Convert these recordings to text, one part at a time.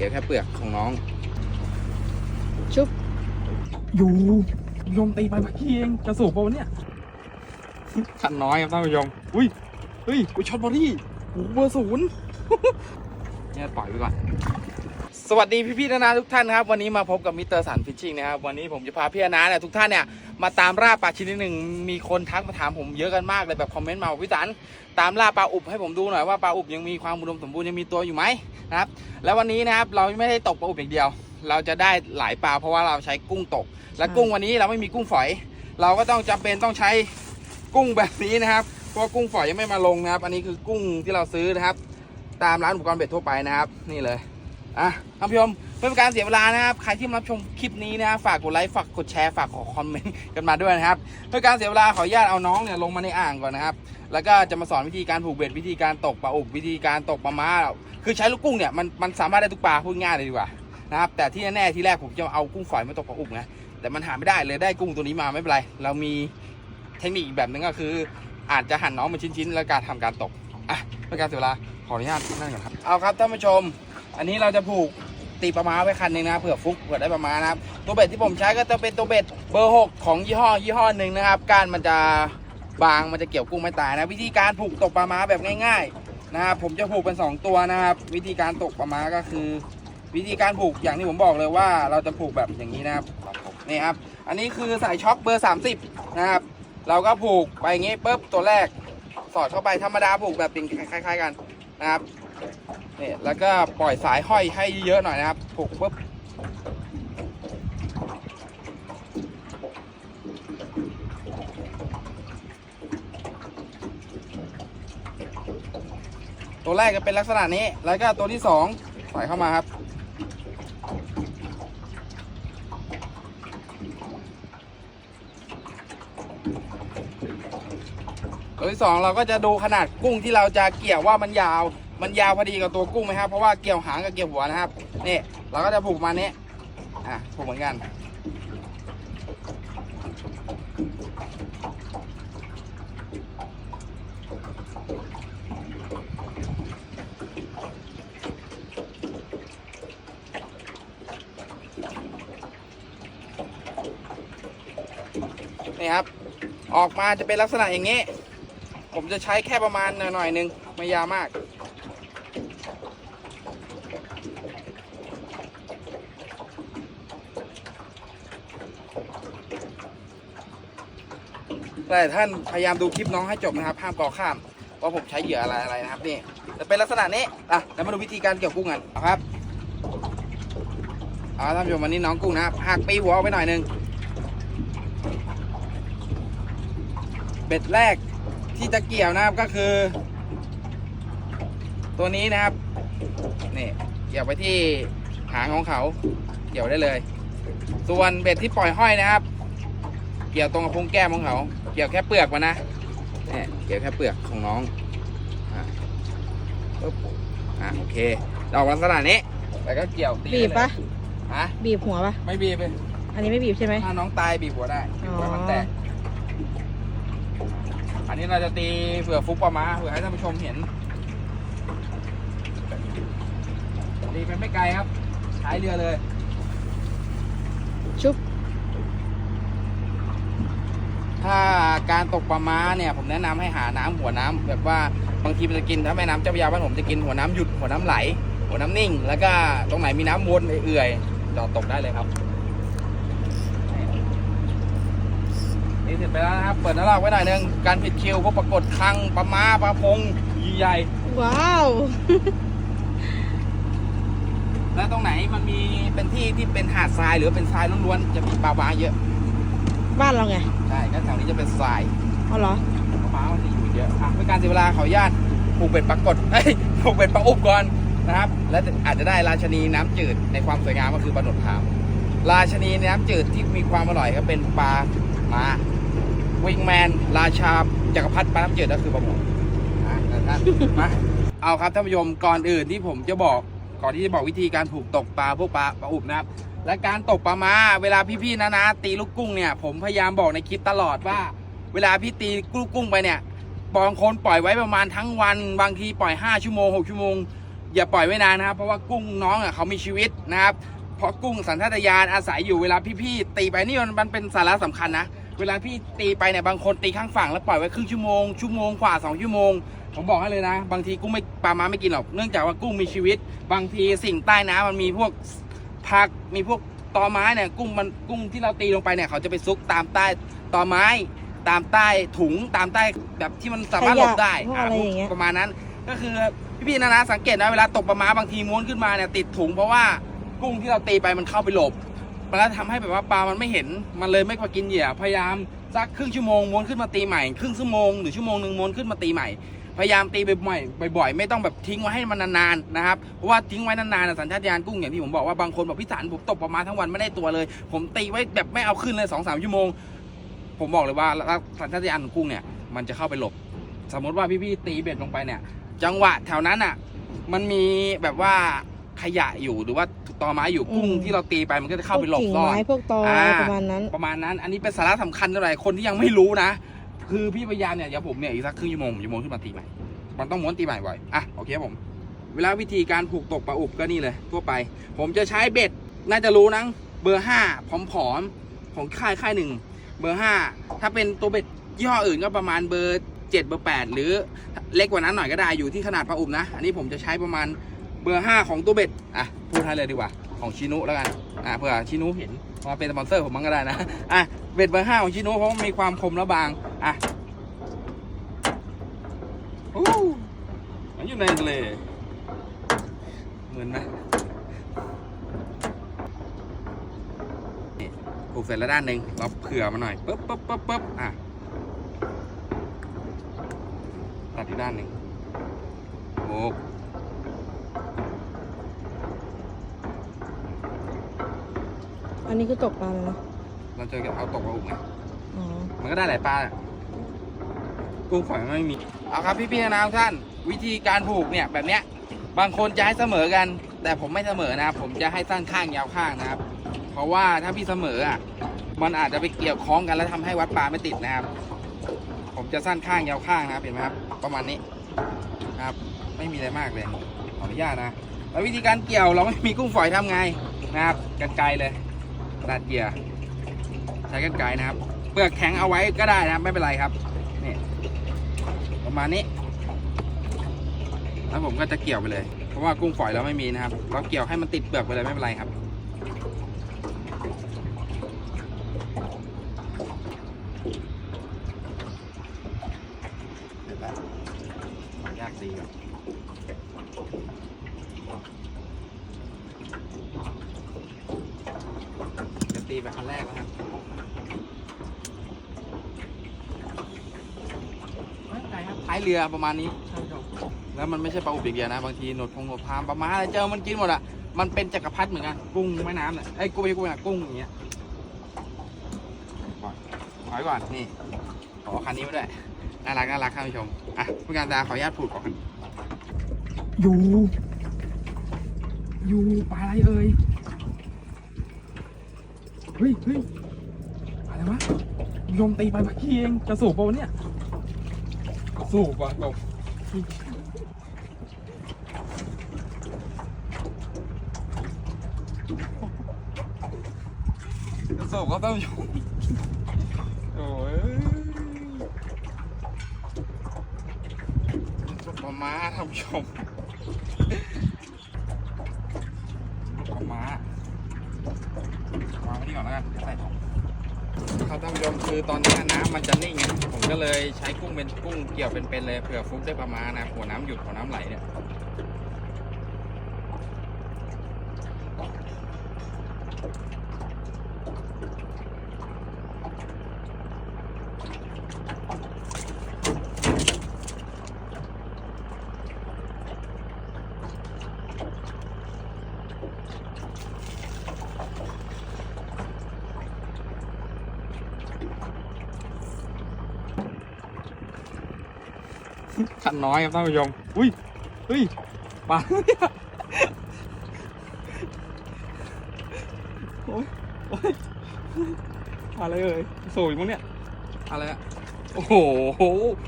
กี่ยวแค่เปลือกของน้อง ชุบ อยู่ยมตีไปเมื่อกี้เองจะสูบปะวะเนี่ยขันน้อยครับท่านผู้ชมอุ้ยเฮ้ยอุ้ยช็อตบอดี้โอ้โหเบอร์ศูนย์เนี่ยปล่อยไปก่อน สวัสดีพี่ๆนานาทุกท่านครับวันนี้มาพบกับมิสเตอร์สันฟิชชิ่งนะครับวันนี้ผมจะพาพี่นานาเนี่ยทุกท่านเนี่ยมาตามล่าปลาชนิดหนึ่งมีคนทักมาถามผมเยอะกันมากเลยแบบคอมเมนต์มาบอกพี่สันตามล่าปลาอุบให้ผมดูหน่อยว่าปลาอุบยังมีความอุดมสมบูรณ์ยังมีตัวอยู่ไหมนะครับแล้ววันนี้นะครับเราไม่ได้ตกปลาอุบอย่างเดียว เราจะได้หลายปลาเพราะว่าเราใช้กุ้งตก และกุ้งวันนี้เราไม่มีกุ้งฝอย เราก็ต้องจำเป็นต้องใช้กุ้งแบบนี้นะครับเพราะกุ้งฝอยยังไม่มาลงนะครับ อันนี้คือกุ้งที่เราซื้อนะครับ ตามร้านอุปกรณ์เบ็ดทั่วไปนะครับ นี่เลย อะท่านผู้ชมเพื่อเป็นการเสียเวลานะครับ ใครที่มารับชมคลิปนี้นะฝากกดไลค์ฝากกดแชร์ฝากขอคอมเมนต์กันมาด้วยนะครับ เพื่อการเสียเวลาขออนุญาตเอาน้องเนี่ยลงมาในอ่างก่อนนะครับ แล้วก็จะมาสอนวิธีการผูกเบ็ดวิธีการตกปลาอุบวิธีการตกปลาม้า คือใช้ลูกกุ้งเนี่ยมันมันสามารถได้ทุกปลาพูดง่ายเลยดีกว่านะครับแต่ที่แน่ๆที่แรกผมจะเอากุ้งฝอยมาตกปลาอุบนะแต่มันหาไม่ได้เลยได้กุ้งตัวนี้มาไม่เป็นไรเรามีเทคนิคอีกแบบหนึงก็คือ อาจจะหั่นน้องเป็นชิ้นๆ แล้วการทำการตกอะเพื่อการเสียเวลาขออนุญาตนั่งก่อนครับเอาครับท่านผู้ชม อันนี้เราจะผูกตีปลาม้าไว้คันหนึ่งนะเผื่อฟุกเผื่อได้ปลาม้านะครับตัวเบ็ดที่ผมใช้ก็จะเป็นตัวเบ็ดเบอร์ 6 ของยี่ห้อยี่ห้อหนึ่งนะครับกานมันจะบางมันจะเกี่ยวกุ้งไม่ตายนะ วิธีการผูกตกปลาม้าแบบง่ายๆนะครับผมจะผูกเป็น 2 ตัวนะครับ วิธีการตกปลาม้าก็คือ วิธีการผูกอย่างที่ผมบอกเลยว่า เราจะผูกแบบอย่างนี้นะครับนี่ครับอันนี้คือสายช็อคเบอร์ 30 นะครับเราก็ผูกไปอย่างงี้ปุ๊บตัวแรก สอดเข้าไปธรรมดาผูกแบบเป็นคล้าย ๆ กันนะครับ นี่แล้วก็ปล่อยสายห้อยให้เยอะหน่อยนะครับผูกปุ๊บตัวแรกก็เป็นลักษณะนี้ แล้วก็ตัวที่สองใส่เข้ามาครับ ตัวที่สองเราก็จะดูขนาดกุ้งที่เราจะเกี่ยวว่ามันยาว มันยาวพอดีกับตัวกุ้งไหมครับ เพราะว่าเกี่ยวหางกับเกี่ยวหัวนะครับ นี่เราก็จะผูกมานี้อะผูกเหมือนกัน นี่ครับ ออกมาจะเป็นลักษณะอย่างนี้ ผมจะใช้แค่ประมาณหน่อยๆหนึ่งไม่ยาวมาก แต่ท่านพยายามดูคลิปน้องให้จบนะครับห้ามกอข้ามว่าผมใช้เหยื่ออะไรอะไรนะครับนี่จะเป็นลักษณะนี้อะแล้วมาดูวิธีการเกี่ยวกุ้งกันเอาครับเอาท่านผู้ชมวันนี้น้องกุ้งนะครับหักปีหัวออกไปหน่อยนึงเบ็ดแรกที่จะเกี่ยวนะครับก็คือ ตัวนี้นะครับนี่เกี่ยวไปที่หางของเขาเกี่ยวได้เลย ส่วนเบ็ดที่ปล่อยห้อยนะครับ เกี่ยวตรงกับพุงแก้มของเขา กี่ยวแค่เปลือกมันนะเนี่ยเกี่ยวแค่เปลือกของน้องอะปึ๊บอะโอเคดอกลักษณะนี้แล้วก็เกี่ยวตีบีบปะฮะบีบหัวปะไม่บีบเลยอันนี้ไม่บีบใช่ไหมถ้าน้องตายบีบหัวได้บีบหัวมันแตกอันนี้เราจะตีเผื่อฟุกปลาม้าเผื่อให้ท่านผู้ชมเห็นตีไปไม่ไกลครับใช้เรือเลย ชุบ ถ้าการตกปลาม้าเนี่ยผมแนะนำให้หาน้ำหัวน้ำแบบว่าบางทีมันจะกินถ้าแม่น้ำเจ้าพระยาบ้านผมจะกินหัวน้ำหยุดหัวน้ำไหล หัวน้ำนิ่ง แล้วก็ตรงไหนมีน้ำวนเอื่อยๆจอดตกได้เลยครับนี่เสร็จไปแล้วนะครับเปิดหน้าลอกไว้หน่อยนึงการผิดคิวพวกปรากฏคลังปลาม้าปลาพงใหญ่ว้าวแล้วตรงไหนมันมีเป็นที่ที่เป็นหาดทรายหรือเป็นทรายล้วนๆจะมีปลาม้าเยอะ บ้านเราไงใช่ก็แถวนี้จะเป็นทรายเอาเหรอปลาม้ามันจะอยู่เยอะอะเพื่อการเสียเวลาขออนุญาตผูกเบ็ดปรากฏเอ้ยผูกเบ็ดปลาอุบก่อนนะครับ และอาจจะได้ราชนีน้ำจืดในความสวยงามก็คือปลาหนวดขาวราชนีน้ำจืดที่มีความอร่อยก็เป็นปลาม้าวิงแมน ราชาจักรพรรดิปลาน้ำจืดก็คือปลาหมออะนะครับมาเอาครับท่านผู้ชมก่อนอื่นที่ผมจะบอกก่อนที่จะบอกวิธีการผูกตกปลาพวกปลาปลาอุบนะครับ และการตกปลามาเวลาพี่ๆนะนะตีลูกกุ้งเนี่ย ผมพยายามบอกในคลิปตลอดว่า เวลาพี่ตีลูกกุ้งไปเนี่ยบางคนปล่อยไว้ประมาณทั้งวัน บางทีปล่อย 5 ชั่วโมง 6 ชั่วโมง อย่าปล่อยไว้นานนะครับ เพราะว่ากุ้งน้องอะเขามีชีวิตนะครับ เพราะกุ้งสัญชาตญาณอาศัยอยู่เวลาพี่ๆตีไปนี่มันเป็นสาระสำคัญนะ เวลาพี่ตีไปเนี่ยบางคนตีข้างฝั่งแล้วปล่อยไว้ครึ่งชั่วโมง ชั่วโมงกว่าสองชั่วโมง ผมบอกให้เลยนะ บางทีกุ้งไม่ปลามาไม่กินหรอก เนื่องจากว่ากุ้งมีชีวิต บางทีสิ่งใต้น้ำมันมีพวก ผักมีพวกตอไม้เนี่ยกุ้งมันกุ้งที่เราตีลงไปเนี่ยเขาจะไปซุกตามใต้ตอไม้ ตามใต้ถุงตามใต้แบบที่มันสามารถหลบได้ขยะพวกอะไรอย่างเงี้ย ประมาณนั้น ก็คือพี่ๆนะนะสังเกตนะเวลาตกปลาม้าบางทีม้วนขึ้นมาเนี่ยติดถุงเพราะว่ากุ้งที่เราตีไปมันเข้าไปหลบมันแล้วทำให้แบบว่าปลามันไม่เห็นมันเลยไม่พอกินเหยื่อพยายามสักครึ่งชั่วโมงม้วนขึ้นมาตีใหม่ครึ่งชั่วโมงหรือชั่วโมงหนึ่งม้วนขึ้นมาตีใหม่ พยายามตีบ่อยๆบ่อยๆ ไม่ต้องแบบทิ้งไว้ให้มันนานๆนะครับ เพราะว่าทิ้งไว้นานๆน่ะสัญชาตญาณกุ้งอย่างที่ผมบอกว่าบางคนบอกพี่สารผมตกปลาม้าทั้งวันไม่ได้ตัวเลย ผมตีไว้แบบไม่เอาขึ้นเลยสองสามชั่วโมง ผมบอกเลยว่าสัญชาตญาณของกุ้งเนี่ยมันจะเข้าไปหลบ สมมติว่าพี่ๆตีเบ็ดลงไปเนี่ย จังหวะแถวนั้นอะ มันมีแบบว่าขยะอยู่หรือว่าตอไม้อยู่กุ้งอืมที่เราตีไปมันก็จะเข้าไปหลบพวกกิ่งซ่อนไม้พวกตออะไรอ่าประมาณนั้น ประมาณนั้น อันนี้เป็นสาระสำคัญเท่าไหร่คนที่ยังไม่รู้นะ คือพี่พยายามเนี่ยเดี๋ยวผมเนี่ยอีกสักครึ่งชั่วโมงผมจะม้วนขึ้นมาตีใหม่ มันต้องม้วนตีใหม่บ่อย อะโอเคครับผม เวลาวิธีการผูกตกปลาอุบก็นี่เลย ทั่วไป ผมจะใช้เบ็ดน่าจะรู้นะเบอร์ห้าผอมๆของค่ายค่ายหนึ่งเบอร์ห้าถ้าเป็นตัวเบ็ดยี่ห้ออื่นก็ประมาณเบอร์เจ็ดเบอร์แปดหรือเล็กกว่านั้นหน่อยก็ได้อยู่ที่ขนาดปลาอุบนะ อันนี้ผมจะใช้ประมาณเบอร์ห้าของตัวเบ็ดอะพูดให้เลยดีกว่าของชินุแล้วกันอะเผื่อชินุเห็นว่าเป็นสปอนเซอร์ผมมั้งก็ได้นะอะ บ็ดเบอร์ห้าของชิโนุเพราะมีความคมและบาง อะอู้มันอยู่ในทะเล เหมือนไหมนี่ผูกเสร็จแล้วด้านหนึ่งเราเผื่อมาหน่อยปึ๊บปึ๊บปึ๊บปึ๊บอะ ตัดอีกด้านหนึ่งโอ้อันนี้คือตกปลาแล้วนะ เราเจอกับเอาตกมาอุกไงอ๋อมันก็ได้หลายปลาแหละกุ้งฝอยมันไม่มี เอาครับพี่ๆนะทุกท่าน วิธีการผูกเนี่ยแบบเนี้ย บางคนจะให้เสมอกัน แต่ผมไม่เสมอนะครับ ผมจะให้สั้นข้างยาวข้างนะครับ เพราะว่าถ้าพี่เสมออะ มันอาจจะไปเกี่ยวคล้องกันแล้วทำให้วัดปลาไม่ติดนะครับ ผมจะสั้นข้างยาวข้างนะครับเห็นไหมครับ ประมาณนี้นะครับ ไม่มีอะไรมากเลย ขออนุญาตนะแล้ววิธีการเกี่ยวเราไม่มีกุ้งฝอยทำไงนะครับกันไกลเลยตัดเกี่ยว ใช้กันไกรนะครับ เปลือกแข็งเอาไว้ก็ได้นะครับ ไม่เป็นไรครับนี่ประมาณนี้ แล้วผมก็จะเกี่ยวไปเลย เพราะว่ากุ้งฝอยเราไม่มีนะครับ เราเกี่ยวให้มันติดเปลือกไปเลยไม่เป็นไรครับเสร็จแล้วยากดีก่อนจะตีไปคันแรกแล้วครับ ท้าย เรือประมาณนี้แล้วมันไม่ใช่ปลาอุบอย่างเดียวนะ บางทีหนวดพงหนวดพามปลาม้าอะไรเจอมันกินหมดอะมันเป็นจักรพรรดิเหมือนกันกุ้งแม่น้ำเนี่ยไอ้ยกุ้งไม่ใช่กุ้งนะกุ้งอย่างเงี้ยก่อนถอยก่อนนี่ขอคันนี้มาด้วยน่ารักน่ารักท่านผู้ชมอะผู้การตาขออนุญาตพูดก่อนอยู่อยู่ปลาอะไรเอ่ยเฮ้ยเฮ้ยปลาอะไรวะยมตีไปเมื่อกี้เองจะสูบปะวะเนี่ย สูบว่ะแบจะสูบก็ต้องอยู่โอ้ยปลาม้าท่านผู้ชมปลาม้าวางไว้นี่ก่อนแล้วกันใส่ถุง ครับท่านผู้ชมคือตอนนี้น้ำมันจะนิ่งผมก็เลยใช้กุ้งเป็นกุ้งเกี่ยวเป็นๆเลยเผื่อฟุกได้ประมาณนะหัวน้ำหยุดหัวน้ำไหลเนี่ย ขันน้อยครับท่านผู้ชมอุ้ยเฮ้ยปลาโอ้ยโอ้ยอะไรเอ่ยโซ่อยู่มั้งเนี่ยอะไรอะโอ้โห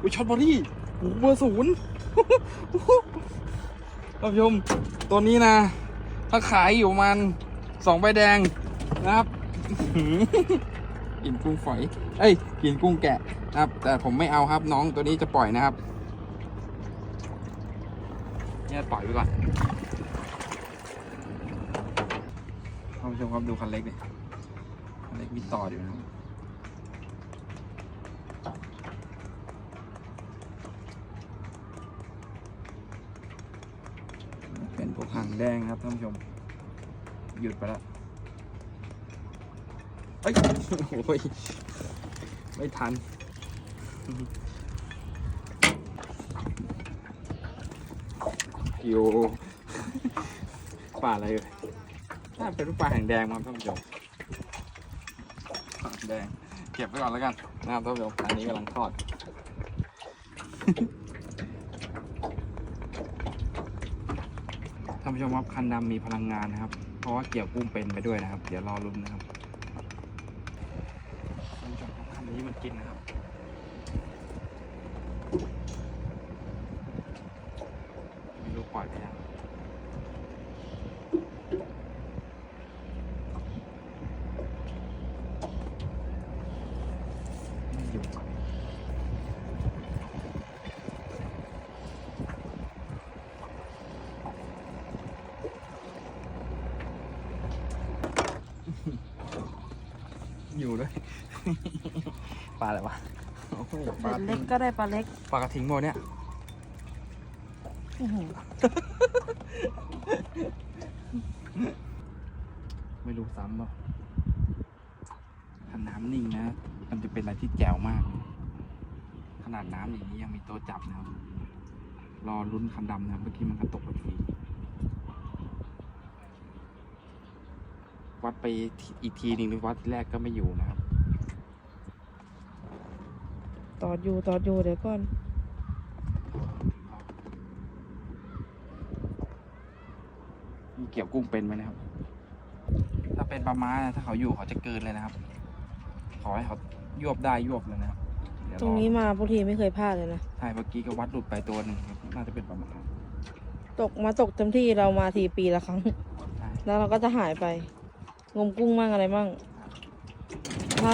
อุ้ยช็อตบอดี้โอ้โหเบอร์ศูนย์ท่านผู้ชมตัวนี้นะ ถ้าขายอยู่มันสองใบแดงนะครับกินกุ้งฝอย เอ้ย กินกุ้งแกะนะครับ แต่ผมไม่เอาครับน้องตัวนี้จะปล่อยนะครับ เนี่ยปล่อยไปก่อนท่านผู้ชมครับดูคันเล็กเนี่ยคันเล็กมีต่ออยู่นะครับเป็นพวกหางแดงครับท่านผู้ชม หยุดไปแล้วเอ้ยโอ้ยไม่ทัน อยู่ปลาอะไรเลยน่าเป็นปลาหางแดงมั้งท่านผู้ชมหางแดง เก็บไว้ก่อนแล้วกันนะครับท่านผู้ชมอันนี้กำลังทอด ท่านผู้ชมครับคันดำมีพลังงานนะครับ เพราะว่าเกี่ยวกุ้งเป็นไปด้วยนะครับ เดี๋ยวรอรุ้นนะครับท่านผู้ชมครับคันนี้มันกินนะครับ ไม่รู้ปล่อยไปยังไม่อยู่ อยู่ด้วย ปลาอะไรวะโอ้ยปลาเล็กทิ้งก็ได้ปลาเล็กปลากระทิงโมเนี่ยอื้อหือไม่รู้ซ้ำป่ะถ้าน้ำนิ่งนะ มันจะเป็นอะไรที่แจ๋วมาก ขนาดน้ำอย่างนี้ยังมีตัวจับนะครับ รอลุ้นคันดำนะครับเมื่อกี้มันกระตกไปทีวัดไปอีกทีหนึ่งหรือวัดที่แรกก็ไม่อยู่นะครับ ตอดอยู่ตอดอยู่เดี๋ยวก่อน มีเกี่ยวกุ้งเป็นไหมนะครับ ถ้าเป็นปลาม้านะถ้าเขาอยู่เขาจะเกินเลยนะครับ ขอให้เขายวบได้ยวบเลยนะครับเดี๋ยวตรงนี้มาพวกทีไม่เคยพลาดเลยนะ ใช่เมื่อกี้ก็วัดหลุดไปตัวหนึ่งครับน่าจะเป็นปลาม้าตกมาตกเต็มที่เรามาทีปีละครั้ง ใช่แล้วเราก็จะหายไป งมกุ้งมั่งอะไรมั่งอะไร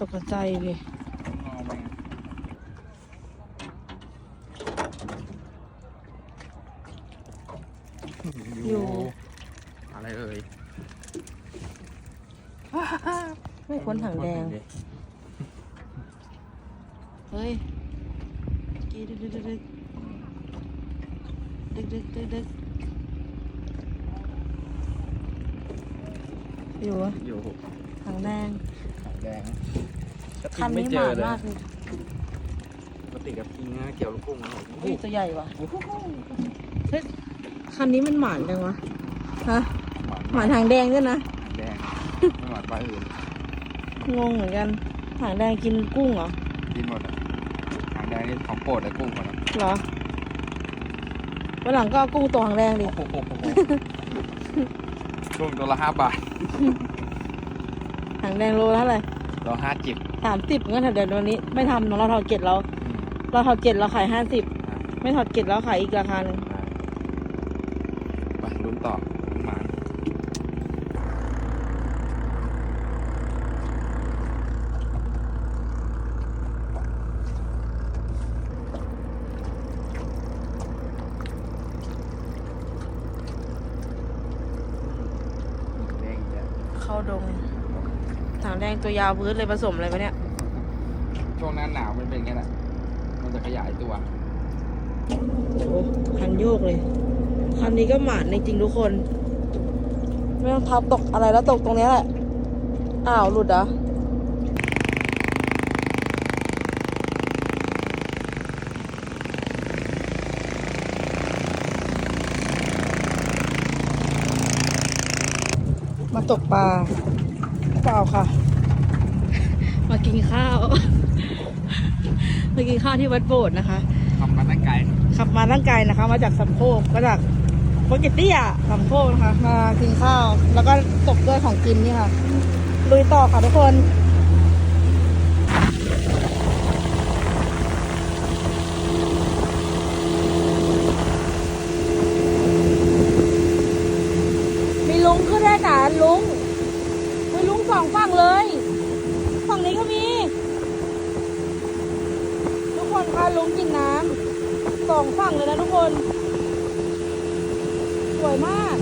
ตกใจเลยอยู่ อะไรเอ่ยไม่ค้นถังแดง เฮ้ยกีดึกดึกดึกดึกดึกดึกดึกอยู่วะอยู่ ถังแดงหางแดงคันนี้ไม่หเจมาอนเลยมากเลยปกติกับพิงนะเกี่ยวลูกกุ้งนะเฮ้ยตัวใหญ่ว่ะเฮ้ยคันนี้มันหมานจังวะฮะหวานหมานหางแดงด้วยนะหางแดงไม่หวานปลาอื่นงงเหมือนกันหางแดงกินกุ้งเหรอกินหมดอะหางแดงนี่ของโปรดเลยกุ้งหมดอะเหรอวันหลังก็เอากุ้งตัวหางแดงดิ โอ้โหกุ้งตัวละห้าบาทหางแดงโลละเท่าไหร่ตัวห้าจิบสามสิบงั้นเถอะเดี๋ยววันนี้ ไม่ทำเนอะเราถอดเกล็ดเรา เราถอดเกล็ดเราขายห้าสิบไม่ถอดเกล็ดเราขายอีกราคาหนึ่งไปลุ้นต่อมาแดงอีกแล้วเข้าดง หางแดงตัวยาวพื้นเลยผสมอะไรปะเนี่ย ช่วงหน้าหนาวมันเป็นอย่างนี้แหละมันจะขยายตัว โอ้คันโยกเลยคันนี้ก็หมานจริงๆทุกคน ไม่ต้องทับตกอะไรแล้วตกตรงเนี้ยแหละ อ้าว หลุดเหรอมาตกปลา ปล่าค่ะ มากินข้าว มากินข้าวที่วัดโบสถ์นะคะขับมาตั้งไกลขับมาตั้งไกลนะคะ มาจากสัมโคก็จากโปเกตตี้อะสัมโคนะคะ มากินข้าว แล้วก็ตบด้วยของกินนี่ค่ะ ลุยต่อค่ะทุกคนลุงก็ได้แต่ลุง องฝั่งเลยฝั่งนี้ก็มี ทุกคนคะลุงกินน้ำสองฝั่งเลยนะทุกคน สวยมาก